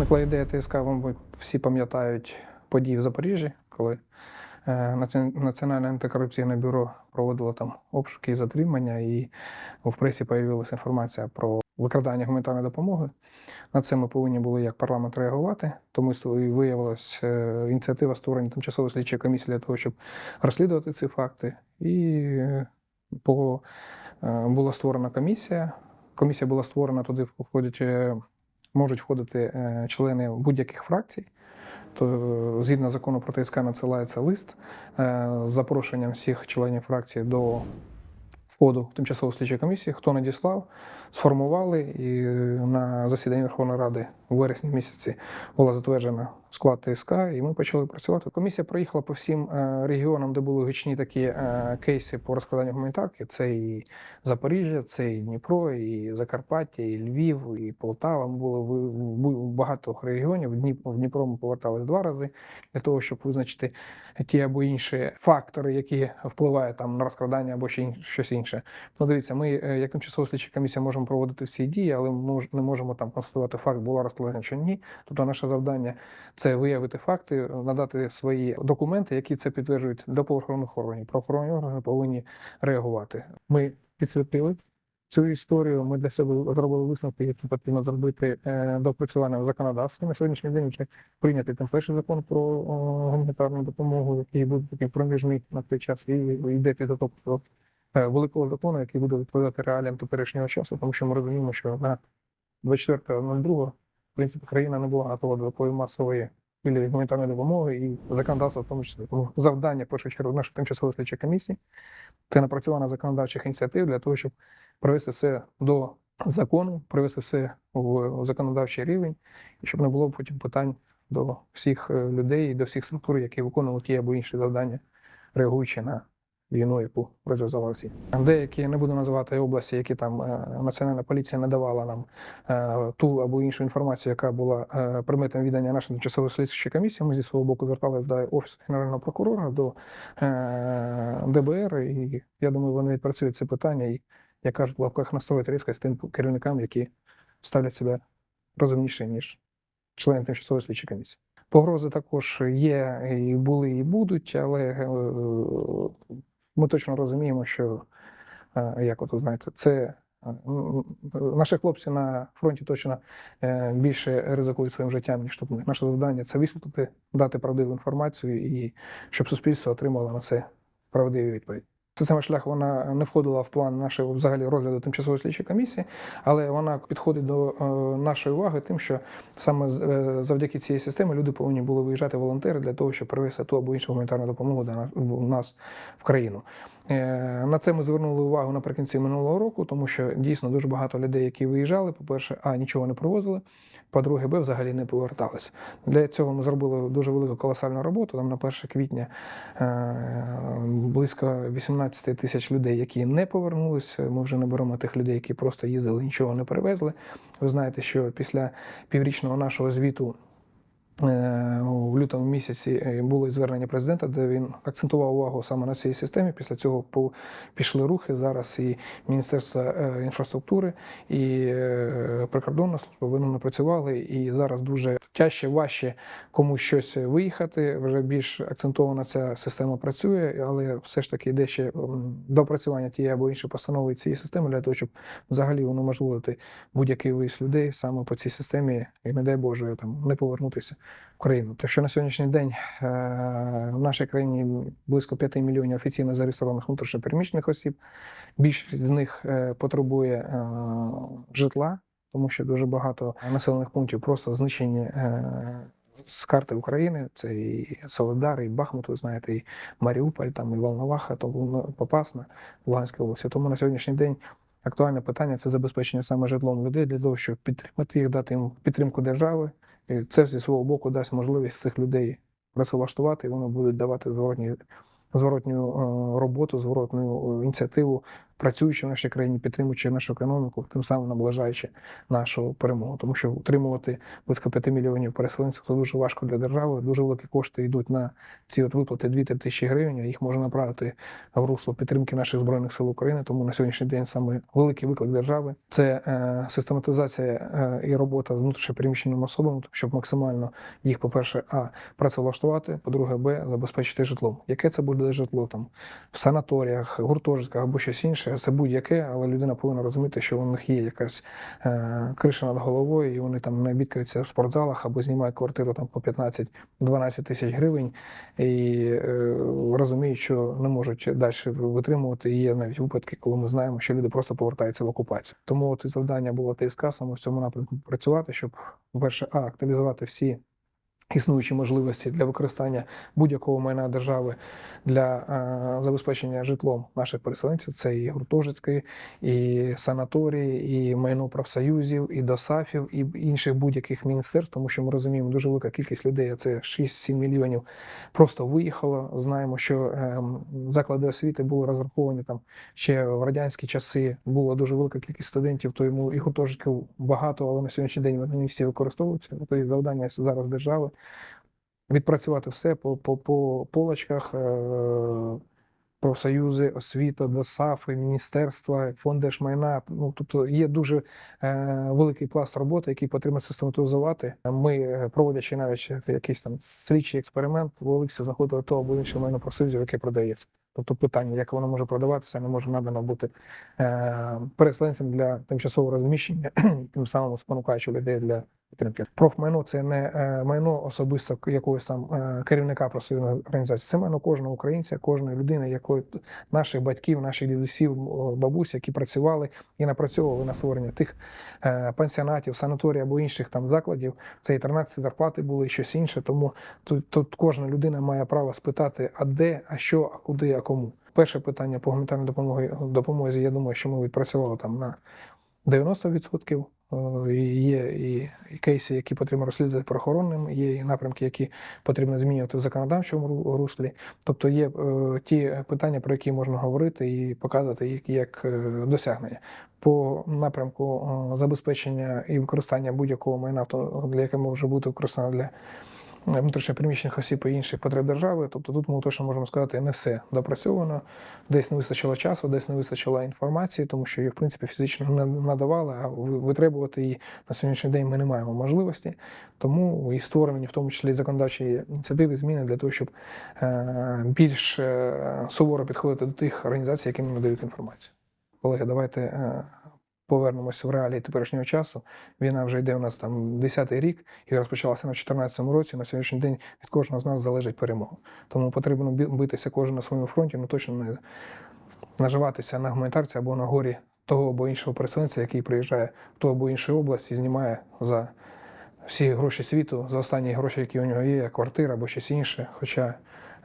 Виникла ідея ТСК, мабуть, всі пам'ятають події в Запоріжжі, коли е, Національне антикорупційне бюро проводило там обшуки і затримання, і в пресі з'явилася інформація про викрадання гуманітарної допомоги. На це ми повинні були як парламент реагувати. Тому виявилася ініціатива створення тимчасової слідчої комісії для того, щоб розслідувати ці факти. І е, по, е, була створена комісія. Комісія була створена, туди входять, е, можуть входити е, члени будь-яких фракцій. То е, згідно закону про ТСК надсилається лист е, з запрошенням всіх членів фракції до входу в тимчасову слідчу комісію. Хто надіслав, сформували, і на засіданні Верховної Ради у вересні місяці була затверджена склад ТСК, і ми почали працювати. Комісія проїхала по всім е, регіонам, де були гучні такі е, кейси по розкладанню гуманітарки. Це і Запоріжжя, це і Дніпро, і Закарпаття, і Львів, і Полтава. Ми були в багато регіонів. В Дніпро ми повертались два рази для того, щоб визначити ті або інші фактори, які впливають там на розкрадання або ще щось інше. Ну, дивіться, ми е, як тимчасова слідча комісія можемо проводити всі дії, але ми не можемо там констатувати факт, було розкладання чи ні. Тобто наше завдання це виявити факти, надати свої документи, які це підтверджують до правоохоронних органів. Правоохоронні органи повинні реагувати. Ми підсвітили цю історію. Ми для себе зробили висновки, які потрібно зробити е, до в. На сьогоднішній день вже прийнятий там перший закон про гуманітарну допомогу, який буде такий проміжний на той час, і йде підготовка е, великого закону, який буде відповідати реаліям теперішнього часу, тому що ми розуміємо, що на 24.02 в принципі країна не була готова до такої масової хвилі гуманітарної допомоги і законодавства в тому числі. Тому завдання в першу чергу нашої тимчасової слідчої комісії це напрацювання законодавчих ініціатив для того, щоб привести все до закону, привести все в законодавчий рівень, і щоб не було потім питань до всіх е, людей і до всіх структур, які виконували ті або інші завдання, реагуючи на війну, яку розв'язала Росія. Деякі не буду називати області, які там е, національна поліція не давала нам е, ту або іншу інформацію, яка була е, предметом віддання нашої тимчасової слідчої комісії. Ми зі свого боку зверталися до офісу генерального прокурора, до ДБР, і я думаю, вони відпрацюють це питання і, як кажуть, в лапках настроїть різко з тим керівникам, які ставлять себе розумніше, ніж члени тимчасової слідчої комісії. Погрози також є, і були, і будуть, але ми точно розуміємо, що е, як от знаєте, це е, наші хлопці на фронті точно е, більше ризикують своїм життям, ніж тут ми. Наше завдання це висвітлити, дати правдиву інформацію і щоб суспільство отримало на це правдиві відповіді. Система шлях вона не входила в план нашого взагалі розгляду тимчасової слідчої комісії, але вона підходить до е, нашої уваги тим, що саме е, завдяки цій системі люди повинні були виїжджати волонтери для того, щоб привезти ту або іншу гуманітарну допомогу до нас, в країну. Е, На це ми звернули увагу наприкінці минулого року, тому що дійсно дуже багато людей, які виїжджали, по-перше, а нічого не привозили. По-друге, Б взагалі не поверталися. Для цього ми зробили дуже велику колосальну роботу. Там на 1 квітня е, близько 18 тисяч людей, які не повернулися. Ми вже не беремо тих людей, які просто їздили, нічого не привезли. Ви знаєте, що після піврічного нашого звіту. Е, У лютому місяці е, було і звернення президента, де він акцентував увагу саме на цій системі. Після цього пішли рухи. Зараз і Міністерство е, інфраструктури, і е, прикордонна служба вони напрацювали. І зараз дуже тяжче, важче комусь щось виїхати. Вже більш акцентована ця система працює, але все ж таки йде ще допрацювання тієї або іншої постанови цієї системи для того, щоб взагалі унеможливити будь-який виїзд людей саме по цій системі, і не дай Боже там не повернутися в країну. Так що на сьогоднішній день е, в нашій країні близько 5 мільйонів офіційно зареєстрованих внутрішньопереміщених осіб. Більшість з них е, потребує е, житла, тому що дуже багато населених пунктів просто знищені. З карти України це і Солидар, і Бахмут, ви знаєте, і Маріуполь, там і Волноваха, тому Попасна в Луганській області. Тому на сьогоднішній день актуальне питання це забезпечення саме житлом людей для того, щоб підтримати їх, дати їм підтримку держави. Це зі свого боку дасть можливість цих людей працевлаштувати, і вони будуть давати зворотні, зворотню е, роботу, зворотню е, ініціативу працюючи в нашій країні, підтримуючи нашу економіку, тим самим наближаючи нашу перемогу. Тому що утримувати близько 5 мільйонів переселенців це дуже важко для держави. Дуже великі кошти йдуть на ці от виплати 2-3 тисячі гривень. Їх можна направити в русло підтримки наших збройних сил України. Тому на сьогоднішній день саме великий виклик держави це е, систематизація е, і робота з внутрішньопереміщеними особами, щоб максимально їх, по-перше, а працевлаштувати, по-друге, б забезпечити житлом. Яке це буде житло там в санаторіях, гуртожитках або щось інше, це будь-яке, але людина повинна розуміти, що у них є якась е, криша над головою, і вони там не бідкаються в спортзалах або знімають квартиру там по 15-12 тисяч гривень і е, розуміють, що не можуть далі витримувати. І є навіть випадки, коли ми знаємо, що люди просто повертаються в окупацію. Тому от і завдання було ТСК саме в цьому напрямку працювати, щоб, по-перше, а активізувати всі існуючі можливості для використання будь-якого майна держави для е, забезпечення житлом наших переселенців. Це і гуртожитки, і санаторії, і майно профсоюзів, і досафів, і інших будь-яких міністерств, тому що ми розуміємо, дуже велика кількість людей, а це 6-7 мільйонів, просто виїхало. Знаємо, що е, заклади освіти були розраховані там ще в радянські часи. Була дуже велика кількість студентів, тому і гуртожитків багато, але на сьогоднішній день вони не всі використовуються. Тобто завдання зараз держави відпрацювати все по, по, по полочках. Е- Профсоюзи, освіта, ДОСАФи, міністерства, фонд держмайна. Ну тобто є дуже е, великий пласт роботи, який потрібно систематизувати. Ми, е, проводячи навіть якийсь там слідчий експеримент, виявилися знаходили того або інше майно профсоюзів, яке продається. Тобто питання, як воно може продаватися, не може надано бути переселенцям для тимчасового розміщення, тим самим спонукаючи людей для підтримки. Профмайно це не е, майно особисто якогось там е, керівника профсоюзної організації. Це майно кожного українця, кожної людини, якої наших батьків, наших дідусів, бабусь, які працювали і напрацьовували на створення тих е, пансіонатів, санаторій або інших там закладів. Це і 13 зарплати були, і щось інше. Тому тут, тут кожна людина має право спитати, а де, а що, а куди, а кому. Перше питання по гуманітарній допомоги допомозі. Я думаю, що ми відпрацювали там на 90%. Е, Є і, кейси, які потрібно розслідувати правоохоронним, є і напрямки, які потрібно змінювати в законодавчому руслі. Тобто є е, ті питання, про які можна говорити і показувати як е, досягнення. По напрямку забезпечення і використання будь-якого майна, яке може бути використано для внутрішньопереміщених осіб і інших потреб держави. Тобто тут ми точно можемо сказати, не все допрацьовано, десь не вистачило часу, десь не вистачило інформації, тому що її, в принципі, фізично не надавали, а витребувати її на сьогоднішній день ми не маємо можливості. Тому і створені, в тому числі законодавчі ініціативи, зміни для того, щоб е, більш е, суворо підходити до тих організацій, які надають інформацію. Колеги, давайте е, повернемося в реалії теперішнього часу. Війна вже йде у нас там 10-й рік і розпочалася на 2014 році. На сьогоднішній день від кожного з нас залежить перемога. Тому потрібно битися кожен на своєму фронті, але точно не наживатися на гуманітарці або на горі того або іншого переселенця, який приїжджає в ту або іншу область і знімає за всі гроші світу, за останні гроші, які у нього є, квартира або щось інше. Хоча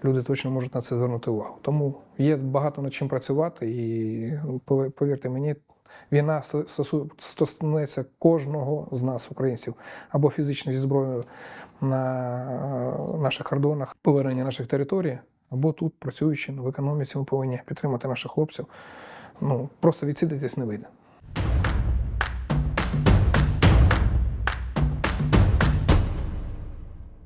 люди точно можуть на це звернути увагу. Тому є багато над чим працювати, і повірте мені, війна сто- стосу- стосується кожного з нас, українців, або фізично зі зброєю на е, наших кордонах, повернення наших територій, або тут працюючи в економіці, ми повинні підтримати наших хлопців. Ну просто відсидитись не вийде.